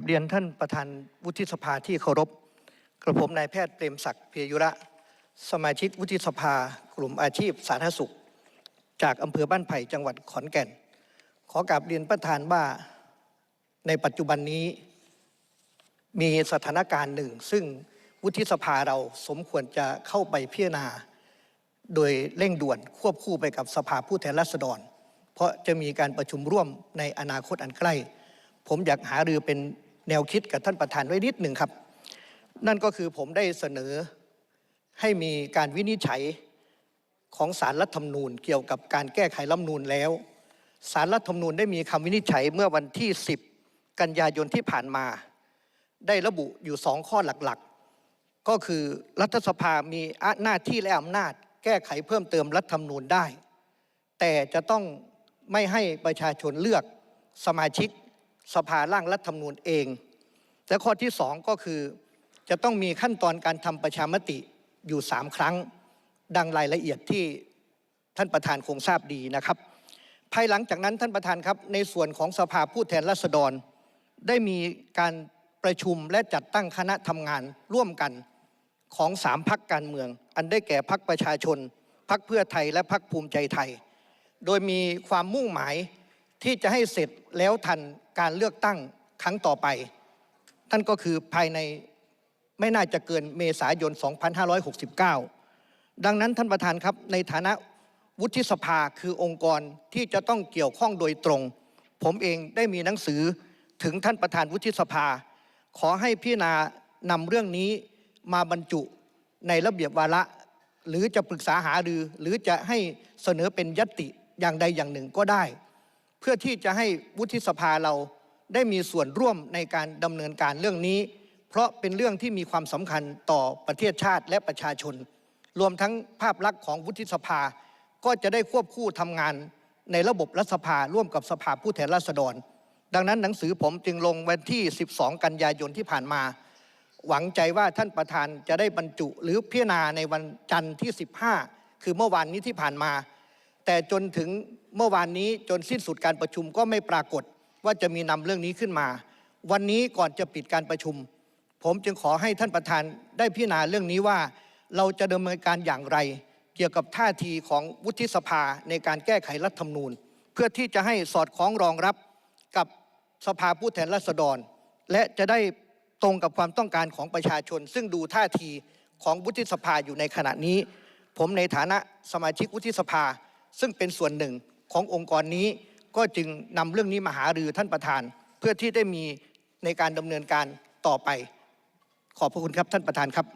กับเรียนท่านประธานวุฒิสภาที่เคารพ กระผมนายแพทย์เปรมศักดิ์เพียยุระ สมาชิกวุฒิสภากลุ่มอาชีพสาธารณสุข จากอำเภอบ้านไผ่จังหวัดขอนแก่น ขอกราบเรียนประธานว่าในปัจจุบันนี้ มีสถานการณ์หนึ่ง ซึ่งวุฒิสภาเราสมควรจะเข้าไปพิจารณา โดยเร่งด่วนควบคู่ไปกับสภาผู้แทนราษฎร เพราะจะมีการประชุมร่วมในอนาคตอันใกล้ ผมอยากหารือเป็น แนวคิดกับท่านประธานไว้นิดหนึ่งครับ นั่นก็คือผมได้เสนอให้มีการวินิจฉัยของสารรัฐธรรมนูญ เกี่ยวกับการแก้ไขรัฐธรรมนูญแล้วสารรัฐธรรมนูญได้มีคำวินิจฉัยเมื่อวันที่ 10 กันยายนที่ผ่านมา ได้ระบุอยู่สองข้อหลักๆ ก็คือรัฐสภามีหน้าที่และอำนาจ แก้ไขเพิ่มเติมรัฐธรรมนูญได้ แต่จะต้องไม่ให้ประชาชนเลือกสมาชิก สภาร่างรัฐธรรมนูญเอง และข้อที่สองก็คือจะต้องมีขั้นตอนการทำประชามติอยู่สามครั้ง ดังรายละเอียดที่ท่านประธานคงทราบดีนะครับ ภายหลังจากนั้นท่านประธานครับ ในส่วนของสภาผู้แทนราษฎร ได้มีการประชุมและจัดตั้งคณะทำงานร่วมกันของสามพักการเมือง อันได้แก่พักประชาชนพักเพื่อไทยและพักภูมิใจไทย โดยมีความมุ่งหมายที่จะให้เสร็จแล้วทัน การเลือกตั้งครั้งต่อไป ท่านก็คือภายในไม่น่าจะเกินเมษายน 2569 ดังนั้นท่านประธานครับในฐานะวุฒิสภาคือองค์กรที่จะต้องเกี่ยวข้องโดยตรง ผมเองได้มีหนังสือถึงท่านประธานวุฒิสภา ขอให้พิจารณานำเรื่องนี้มาบรรจุในระเบียบวาระ หรือจะปรึกษาหารือ หรือจะให้เสนอเป็นยติอย่างใดอย่างหนึ่งก็ได้ เพื่อที่จะให้วุฒิสภาเราได้มีส่วนร่วมในการดำเนินการเรื่องนี้ เพราะเป็นเรื่องที่มีความสำคัญต่อประเทศชาติและประชาชน รวมทั้งภาพลักษณ์ของวุฒิสภาก็จะได้ควบคู่ทำงานในระบบรัฐสภาร่วมกับสภาผู้แทนราษฎร ดังนั้นหนังสือผมจึงลงวันที่ 12 กันยายนที่ผ่านมา หวังใจว่าท่านประธานจะได้บรรจุหรือพิจารณาในวันจันทร์ที่ 15 คือเมื่อวานนี้ที่ผ่านมา แต่จนถึงเมื่อวานนี้จนสิ้นสุดการประชุมก็ไม่ปรากฏว่าจะมีนำเรื่องนี้ขึ้นมา วันนี้ก่อนจะปิดการประชุม ผมจึงขอให้ท่านประธานได้พิจารณาเรื่องนี้ว่า เราจะดำเนินการอย่างไร เกี่ยวกับท่าทีของวุฒิสภาในการแก้ไขรัฐธรรมนูญ เพื่อที่จะให้สอดคล้องรองรับกับสภาผู้แทนราษฎร และจะได้ตรงกับความต้องการของประชาชน ซึ่งดูท่าทีของวุฒิสภาอยู่ในขณะนี้ ผมในฐานะสมาชิกวุฒิสภา ซึ่งเป็นส่วนหนึ่งขององค์กรนี้ก็จึงนำเรื่องนี้มาหารือท่านประธาน เพื่อที่ได้มีในการดำเนินการต่อไป ขอบพระคุณครับท่านประธานครับ